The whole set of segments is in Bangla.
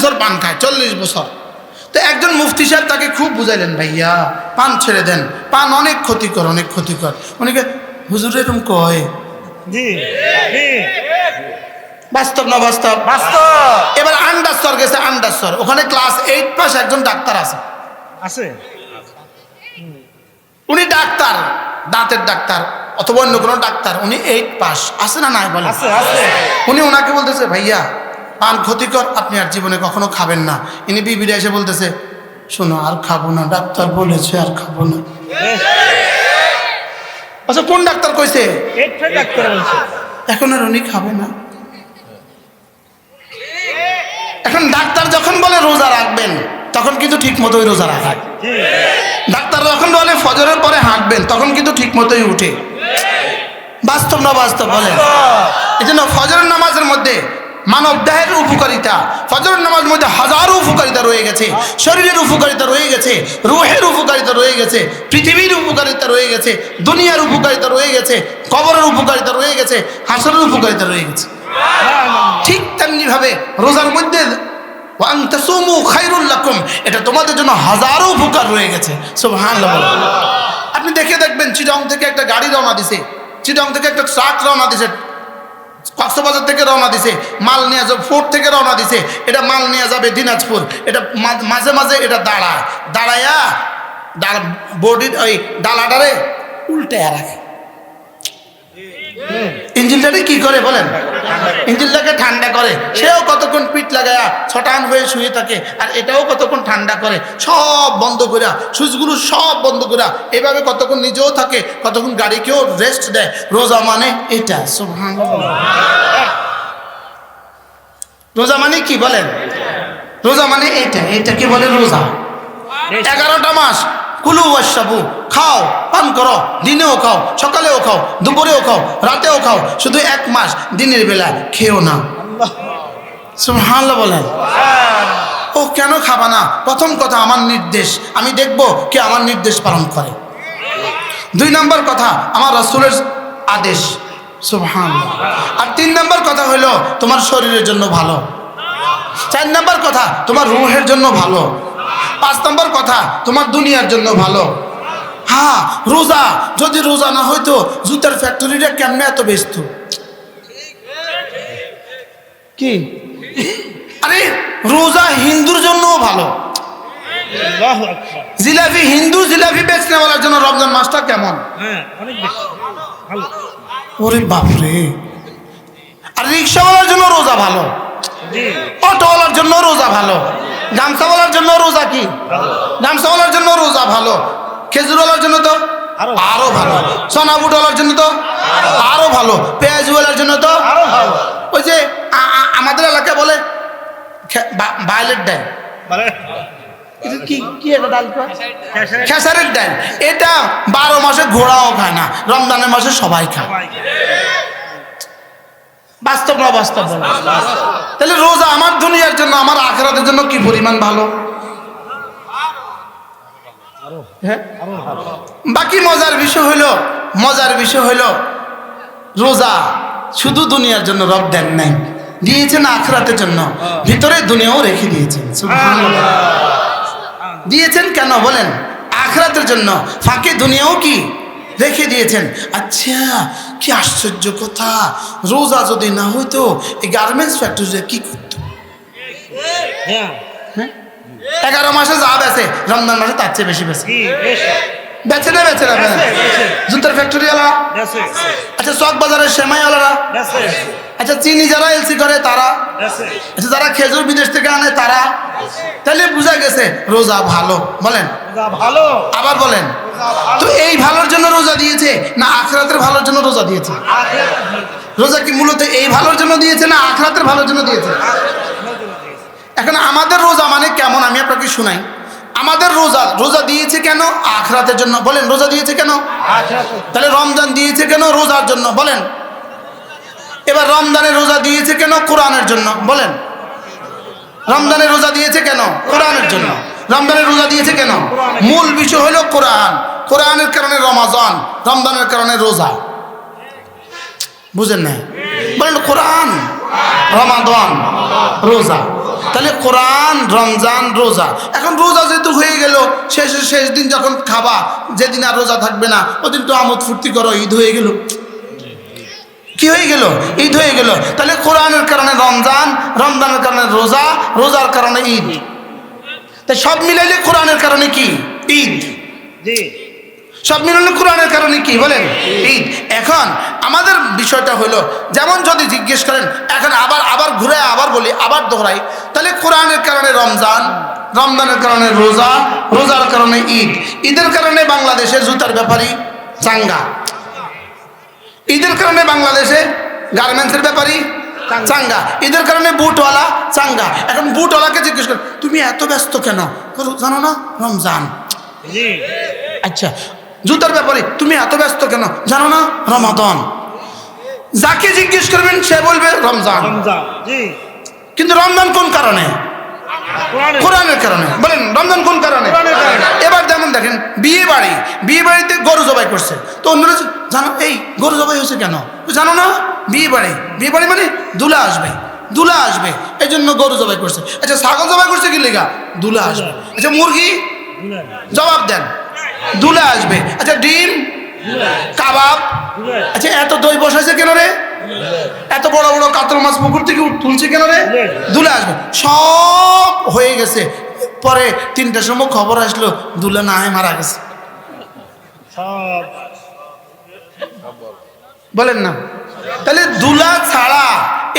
বছর পান খায় চল্লিশ বছর। তো একজন মুফতি সাহেব তাকে খুব বুঝাইলেন ভাইয়া পান ছেড়ে দেন। পান অনেক ক্ষতিকর অনেক ক্ষতিকর। অনেকে হুজুর এরকম কয়? বাস্তব না বাস্তব? বাস্তব। এবার গেছে ওখানে ক্লাস এইট পাস একজন ডাক্তার আছে। আছে? উনি ডাক্তার দাঁতের ডাক্তার অথবা অন্য কোনো ডাক্তার। উনি এইট পাস আছে না নাই বলে উনি ওনাকে বলতেছে ভাইয়া পান ক্ষতিকর আপনি আর জীবনে কখনো খাবেন না। ইনি বিবিরা এসে বলতেছে শোনো আর খাব না ডাক্তার বলেছে আর খাব না। আচ্ছা কোন ডাক্তার কইছে? এখন আর উনি খাবে না। এখন ডাক্তার যখন বলে রোজা রাখবেন তখন কিন্তু ঠিক মতোই রোজা রাখায় জি ডাক্তার যখন বলে ফজরের পরে হাঁটবেন তখন কিন্তু ঠিক মতোই উঠে। বাস্তব না বাস্তব বলেন? এই জন্য ফজরের নামাজের মধ্যে মানব দেহের উপকারিতা। ফজরের নামাজের মধ্যে হাজারো উপকারিতা রয়ে গেছে। শরীরের উপকারিতা রয়ে গেছে, রুহের উপকারিতা রয়ে গেছে, পৃথিবীর উপকারিতা রয়ে গেছে, দুনিয়ার উপকারিতা রয়ে গেছে, কবরের উপকারিতা রয়ে গেছে, হাসরের উপকারিতা রয়ে গেছে। ঠিক তেমনি ভাবে রোজার মধ্যে এটা তোমাদের জন্য হাজারো উপকার রয়ে গেছে। আপনি দেখে দেখবেন, চিটং থেকে একটা গাড়ি রওনা দিছে, চিটং থেকে একটা ট্রাক রওনা দিছে কক্সবাজার থেকে রওনা দিছে, মাল নিয়ে যাবে, ফোর্ট থেকে রওনা দিছে, এটা মাল নিয়ে যাবে দিনাজপুর, এটা মাঝে মাঝে এটা দাঁড়ায় দাঁড়ায়া বডির ওই ডালাটারে উল্টে রাখে। ইঞ্জিনটাকে কি করে বলেন? ইঞ্জিনটাকে ঠান্ডা করে। সেও কতক্ষণ পিঠ লাগায়া ছটান হয়ে শুয়ে থাকে আর এটাও কতক্ষণ ঠান্ডা করে। সব বন্ধ করে সুইচগুলো সব বন্ধ করে এভাবে কতক্ষণ নিজেও থাকে কতক্ষণ গাড়িকেও রেস্ট দেয়। রোজা মানে এটা সুবহানাল্লাহ। রোজা মানে কি বলেন? রোজা মানে এটা এটা কি বলে রোজা? এগারোটা মাস। কুলু ওয়াসাবু খাও পান করো দিনেও খাও সকালেও খাও দুপুরেও খাও রাতেও খাও শুধু এক মাস দিনের বেলা খেও না। সুবহানাল্লাহ বলেন। ও কেন খাবা না? প্রথম কথা আমার নির্দেশ। আমি দেখব কে আমার নির্দেশ পালন করে। দুই নম্বর কথা আমার রসুলের আদেশ। সুবহানাল্লাহ। আর তিন নম্বর কথা হলো তোমার শরীরের জন্য ভালো। চার নম্বর কথা তোমার রুহের জন্য ভালো। পাঁচ নম্বর কথা তোমার দুনিয়ার জন্য ভালো। হ্যাঁ রোজা যদি রোজা না হইতো জুতার ফ্যাক্টরিটা কেমনে এত ব্যস্ত? কি? আরে রোজা হিন্দুর জন্যও ভালো। জিলাপি হিন্দু জিলাপি বেচনে বলার জন্য রমজান মাসটা কেমন? হ্যাঁ অনেক বেশি। ভালো ওরে বাপরে। আর রিক্সাওয়ালার জন্য রোজা ভালো। অটোওয়ালার জন্য রোজা ভালো। গামছাওয়ালার জন্য রোজা কি? গামছাওয়ালার জন্য রোজা ভালো। খেজুর খেজুরওয়ালার জন্য তো আরও ভালো। সোনা বুটওয়ালার জন্য তো আরও ভালো। পেঁয়াজ পেঁয়াজওয়ালার জন্য তো আরও ভালো। ওই যে আমাদের এলাকায় বলে ভায়োলেট ডাল? ক্যাশারে খেসারের ডাল। এটা বারো মাসে ঘোড়াও খায় না রমজানের মাসে সবাই খায়। বাস্তব না বাস্তব? তাহলে রোজা আমার দুনিয়ার জন্য, আমার আখরাতের জন্য কি পরিমাণ ভালো? হ্যাঁ? বাকি মজার বিষয় হইল মজার বিষয় হইল রোজা শুধু দুনিয়ার জন্য রব দেন নাই, দিয়েছেন আখরাতের জন্য, ভিতরে দুনিয়াও রেখে দিয়েছেন দিয়েছেন কেন? বলেন, আখরাতের জন্য ফাঁকে দুনিয়াও কি রেখে দিয়েছেন? আচ্ছা কি আশ্চর্য কথা? রোজা যদি না হইতো এই গার্মেন্টস ফ্যাক্টরিতে কি করতো? হ্যাঁ। এগারো মাসে যা বেছে রমজান মাসে তার চেয়ে বেশি বেছে বেছে না বেছে না। জুতার ফ্যাক্টরি আলা আচ্ছা চক বাজারের সেমাই আলারা আচ্ছা চিনি যারা এলসি করে তারা? আচ্ছা যারা খেজুর বিদেশ থেকে আনে তারা? তাহলে বোঝা গেছে রোজা ভালো। বলেন। ভালো। আবার বলেন। তো এই ভালোর জন্য রোজা দিয়েছে না আখরাতের ভালোর জন্য রোজা দিয়েছে? রোজা কি মূলত এই ভালোর জন্য দিয়েছে না আখরাতের ভালোর জন্য দিয়েছে? এখন আমাদের রোজা মানে কেমন? আমি আপনাকে শুনাই। আমাদের রোজা রোজা দিয়েছে কেন? আখরাতের জন্য। বলেন, রোজা দিয়েছে কেন? তাহলে রমজান দিয়েছে কেন? রোজার জন্য। বলেন। এবার রমজানের রোজা দিয়েছে কেন? কোরআনের জন্য। বলেন। রমজানের রোজা দিয়েছে কেন? কোরআনের জন্য। রমজানের রোজা দিয়েছে কেন? মূল বিষয় হলো কোরআন। কোরআনের কারণে রমাজান, রমজানের কারণে রোজা। বুঝেন না কোরআন, রমাদান, রোজা। তাহলে কোরআন, রমজান, রোজা। এখন রোজা যেহেতু হয়ে গেল, শেষ শেষ দিন যখন খাবা, যেদিন আর রোজা থাকবে না, ওদিন তো আমোদ ফুর্তি করো, ঈদ হয়ে গেল। কি হয়ে গেল? ঈদ হয়ে গেল। তাহলে কোরআনের কারণে রমজান, রমজানের কারণে রোজা, রোজার কারণে ঈদ। তাই সব মিলাইলে কোরআনের কারণে কি? ঈদ। জি। সব মিলালে কোরআনের কারণে কি? বলেন। ঈদ এখন আমাদের বিষয়টা হলো যেমন যদি জিজ্ঞেস করেন এখন আবার আবার ঘুরে আবার বলি আবার দোহরাই তাহলে কোরআনের কারণে রমজান রমজানের কারণে রোজা রোজার কারণে ঈদ ঈদের কারণে বাংলাদেশে জুতার ব্যাপারী চাঙ্গা। ঈদের কারণে বাংলাদেশে গার্মেন্টসের ব্যাপারী চাঙ্গা। ঈদের কারণে বুটওয়ালা চাঙ্গা। এখন বুটওয়ালাকে জিজ্ঞেস করেন তুমি এত ব্যস্ত কেন? জানো না রমজান। আচ্ছা জুতার ব্যাপারে তুমি এত ব্যস্ত কেন? জানো না? রমাদন। যাকে জিজ্ঞেস করবেন সে বলবে রমজান। কিন্তু রমজান কোন কারণে? কোরআনের কারণে। বলেন রমজান কোন কারণে? এবার যেমন দেখেন বিয়ে বাড়ি। বিয়ে বাড়িতে গরু জবাই করছে। তো অন্যরা জানো এই গরু জবাই হয়েছে কেন? জানো না? বিয়ে বাড়ি। বিয়ে বাড়ি মানে দুলা আসবে। দুলা আসবে। এই জন্য গরু জবাই করছে। আচ্ছা ছাগল জবাই করছে কি লেগা? দুলা আসবে। আচ্ছা মুরগি? জবাব দেন। দুলা আসবে। আচ্ছা ডিম? কাবাব? আচ্ছা এত দই বসাইছে কেন রে? এত বড় বড় কাতল মাছ পুকুর থেকে তুলছে কেন রে? দুলে আসবে। সব হয়ে গেছে। পরে তিনটার সময় খবর আসলো দুলা না হয় মারা গেছে। বলেন না। তাহলে দুলা ছাড়া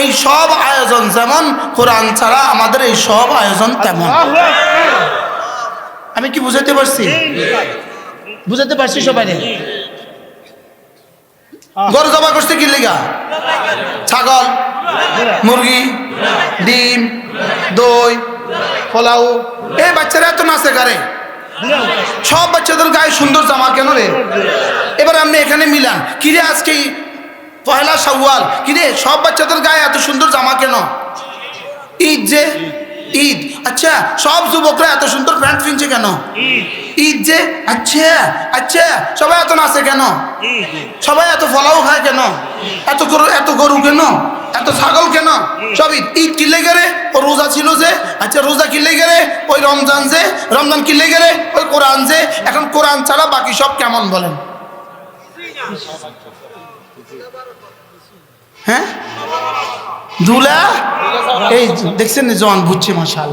এই সব আয়োজন যেমন কোরআন ছাড়া আমাদের এই সব আয়োজন তেমন। আমি কি বুঝাতে পারছি? বুঝাতে পারছি সবাই গরু জবা করছে কি লেগা? ছাগল মুরগি ডিম দই পোলাও। এই বাচ্চারা এত নাচে কারে সব বাচ্চাদের গায়ে সুন্দর জামা কেন রে? এবার আপনি এখানে মিলান। কিরে আজকে পহেলা সাওয়াল কিরে সব বাচ্চাদের গায়ে এত সুন্দর জামা কেন? ঈদ যে ঈদ। আচ্ছা সব যুবকরা এত সুন্দর প্যান্ট কিনছে কেন? ঈদ। যে আচ্ছা আচ্ছা সবাই এত নাচে কেন? সবাই এত ফলাও খায় কেন? এত গরু এত গরু কেন? এত ছাগল কেন? সব ঈদ। ঈদ কিনলে গেলে ও রোজা ছিল যে আচ্ছা রোজা কিনলে গেলে ওই রমজান যে রমজান কিনলে গেলে ওই কোরআন যে এখন কোরআন ছাড়া বাকি সব কেমন বলেন? হ্যাঁ? দুলা? এই দেখছেন নি জওয়ান বুঝছে মশাল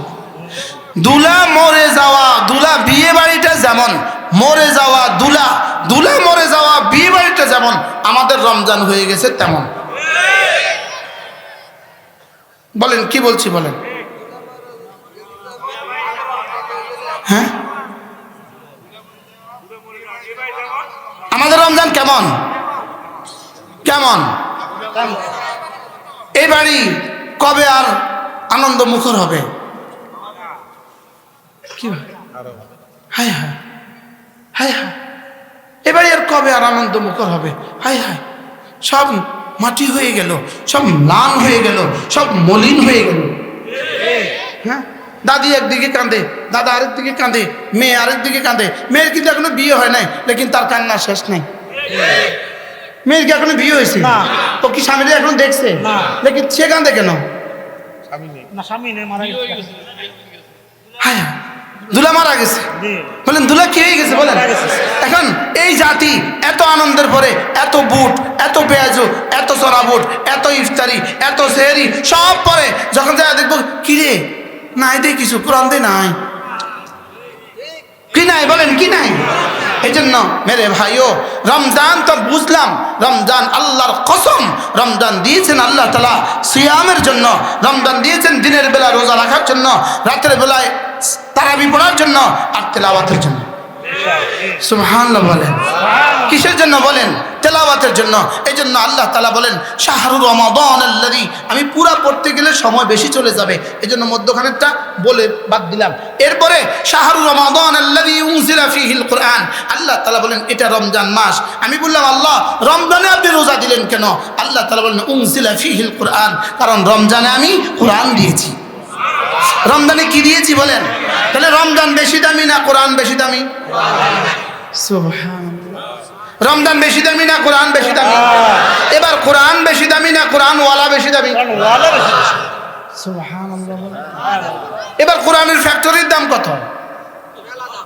দুলা মরে যাওয়া, দুলা বিয়ে বাড়িটা যেমন, মরে যাওয়া, দুলা দুলা মরে যাওয়া, বিয়ে বাড়িটা যেমন, আমাদের রমজান হয়ে গেছে তেমন। বলেন, কি বলছি বলেন? হ্যাঁ? আমাদের রমজান কেমন? কেমন? এই বাড়ি কবে আর আনন্দ মুখর হবে? কি? হায় হায় হায় হায়। এবারে আর কবে আর আনন্দ মুখর হবে? হায় হায়। সব মাটি হয়ে গেল সব ম্লান হয়ে গেল সব মলিন হয়ে গেল। হ্যাঁ? দাদি একদিকে কাঁদে দাদা আরেক দিকে কাঁদে মেয়ে আরেক দিকে কাঁদে। মেয়ের কিন্তু এখনও বিয়ে হয় নাই লেকিন তার কান্না শেষ নাই। মেয়ের কি এখনও বিয়ে হয়েছে? না। ও কি স্বামীরা এখন দেখছে? না। লেকিন সে কাঁদে কেন? না স্বামী নেই মারা গেছে। হায় দুলা মারা গেছে। জি। বলেন দুলা কি হয়ে গেছে বলেন? এখন এই জাতি এত আনন্দের পরে এত বুট এত পেঁয়াজু এত বুট এত ইফতারি এত সেহরি সব পরে যখন যায় দেখব কিরে নাই দে কিছু কোরআন দে নাই। কি নাই বলেন, কি নাই? এই জন্য মেরে ভাইও, রমজান তো বুঝলাম, রমজান আল্লাহর কসম, রমজান দিয়েছেন আল্লাহ তালা সিয়ামের জন্য, রমজান দিয়েছেন দিনের বেলা রোজা রাখার জন্য, রাতের বেলায় তারাবি পড়ার জন্য আর তেলাওয়াতের জন্য। সুবহানাল্লাহ বলেন। কিসের জন্য বলেন? তেলাওয়াতের জন্য। এই জন্য আল্লাহ তালা বলেন শাহরুর রমাদান আল্লাদি আমি পুরা পড়তে গেলে সময় বেশি চলে যাবে। এই জন্য মধ্যখানেরটা বলে বাদ দিলাম। এরপরে শাহরুর রমাদান উনজিলা ফিহিল কোরআন। আল্লাহ তালা বলেন, এটা রমজান মাস। আমি বললাম, আল্লাহ, রমজানে আপনি রোজা দিলেন কেন? আল্লাহ তালা বলেন, উনজিলা ফিহিল কোরআন। কারণ রমজানে আমি কোরআন দিয়েছি। রমজানে কি দিয়েছি বলেন? তাহলে রমজান বেশি দামি না কোরআন বেশি দামি? সুবহানাল্লাহ। রমজান বেশি দামি না কোরআন বেশি দামি? এবার কোরআন বেশি দামি না কোরআন ওয়ালা বেশি দামি। এবার কোরআনের ফ্যাক্টরির দাম কত?